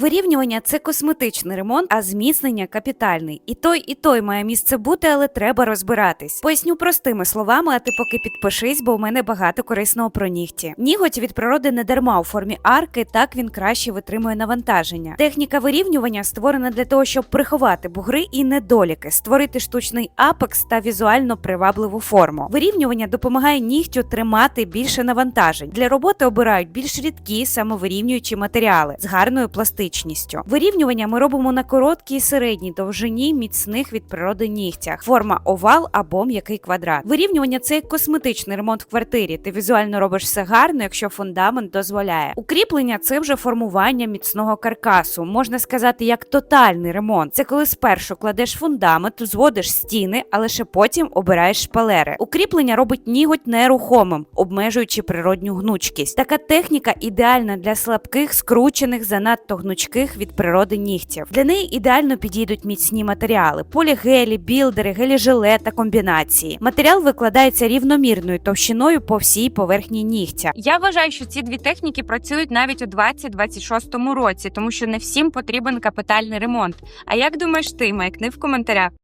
Вирівнювання це косметичний ремонт, а зміцнення капітальний. І той, і той має місце бути, але треба розбиратись. Поясню простими словами, а ти поки підпишись, бо у мене багато корисного про нігті. Ніготь від природи не дарма у формі арки, так він краще витримує навантаження. Техніка вирівнювання створена для того, щоб приховати бугри і недоліки, створити штучний апекс та візуально привабливу форму. Вирівнювання допомагає нігтю тримати більше навантажень. Для роботи обирають більш рідкі самовирівнюючі матеріали з гарною пластичністю. Вирівнювання ми робимо на короткій і середній довжині міцних від природи нігтях. Форма овал або м'який квадрат. Вирівнювання це як косметичний ремонт в квартирі. Ти візуально робиш все гарно, якщо фундамент дозволяє. Укріплення це вже формування міцного каркасу. Можна сказати, як тотальний ремонт. Це коли спершу кладеш фундамент, зводиш стіни, а лише потім обираєш шпалери. Укріплення робить ніготь нерухомим, обмежуючи природню гнучкість. Така техніка ідеальна для слабких, скручених, занадто гнучких від природи нігтів. Для неї ідеально підійдуть міцні матеріали: полігелі, білдери, гелі-желе та комбінації. Матеріал викладається рівномірною товщиною по всій поверхні нігтя. Я вважаю, що ці дві техніки працюють навіть у 2026 році, тому що не всім потрібен капітальний ремонт. А як думаєш ти, маякни в коментарях?